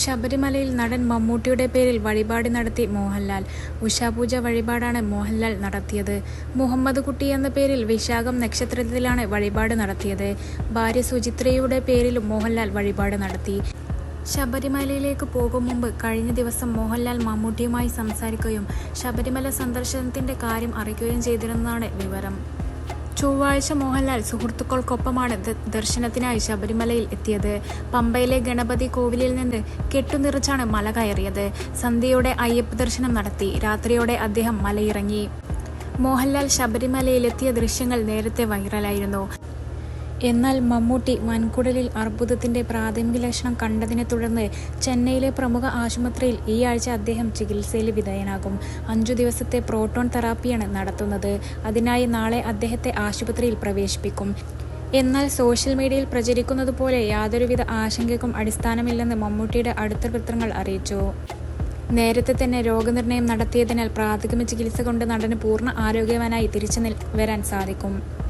ശബരിമലയിൽ നടൻ മമ്മൂട്ടിയുടെ പേരിൽ വഴിപാട് നടത്തി മോഹൻലാൽ. ഉഷാപൂജ വഴിപാടാണ് മോഹൻലാൽ നടത്തിയത്. മുഹമ്മദ് കുട്ടി എന്ന പേരിൽ വിശാഖം നക്ഷത്രത്തിലാണ് വഴിപാട് നടത്തിയത്. ഭാര്യ സുചിത്രയുടെ പേരിലും മോഹൻലാൽ വഴിപാട് നടത്തി. ശബരിമലയിലേക്ക് പോകും മുമ്പ് കഴിഞ്ഞ ദിവസം മോഹൻലാൽ മമ്മൂട്ടിയുമായി സംസാരിക്കുകയും ശബരിമല സന്ദർശനത്തിന്റെ കാര്യം അറിയിക്കുകയും ചെയ്തിരുന്നതാണ് വിവരം. ചൊവ്വാഴ്ച മോഹൻലാൽ സുഹൃത്തുക്കൾക്കൊപ്പമാണ് ദർശനത്തിനായി ശബരിമലയിൽ എത്തിയത്. പമ്പയിലെ ഗണപതി കോവിലിൽ നിന്ന് കെട്ടുനിറച്ചാണ് മല കയറിയത്. സന്ധ്യയോടെ അയ്യപ്പ ദർശനം നടത്തി. രാത്രിയോടെ അദ്ദേഹം മലയിറങ്ങി. മോഹൻലാൽ ശബരിമലയിലെത്തിയ ദൃശ്യങ്ങൾ നേരത്തെ വൈറലായിരുന്നു. എന്നാൽ മമ്മൂട്ടി വൻകുടലിൽ അർബുദത്തിന്റെ പ്രാഥമിക ലക്ഷണം കണ്ടതിനെ തുടർന്ന് ചെന്നൈയിലെ പ്രമുഖ ആശുപത്രിയിൽ ഈ ആഴ്ച അദ്ദേഹം ചികിത്സയിൽ വിധേയനാകും. അഞ്ചു ദിവസത്തെ പ്രോട്ടോൺ തെറാപ്പിയാണ് നടത്തുന്നത്. അതിനായി നാളെ അദ്ദേഹത്തെ ആശുപത്രിയിൽ പ്രവേശിപ്പിക്കും. എന്നാൽ സോഷ്യൽ മീഡിയയിൽ പ്രചരിക്കുന്നത് പോലെ യാതൊരുവിധ ആശങ്കയ്ക്കും അടിസ്ഥാനമില്ലെന്ന് മമ്മൂട്ടിയുടെ അടുത്ത വൃത്തങ്ങൾ അറിയിച്ചു. നേരത്തെ തന്നെ രോഗനിർണയം നടത്തിയതിനാൽ പ്രാഥമിക ചികിത്സ കൊണ്ട് നടന് പൂർണ ആരോഗ്യവാനായി തിരിച്ചു വരാൻ സാധിക്കും.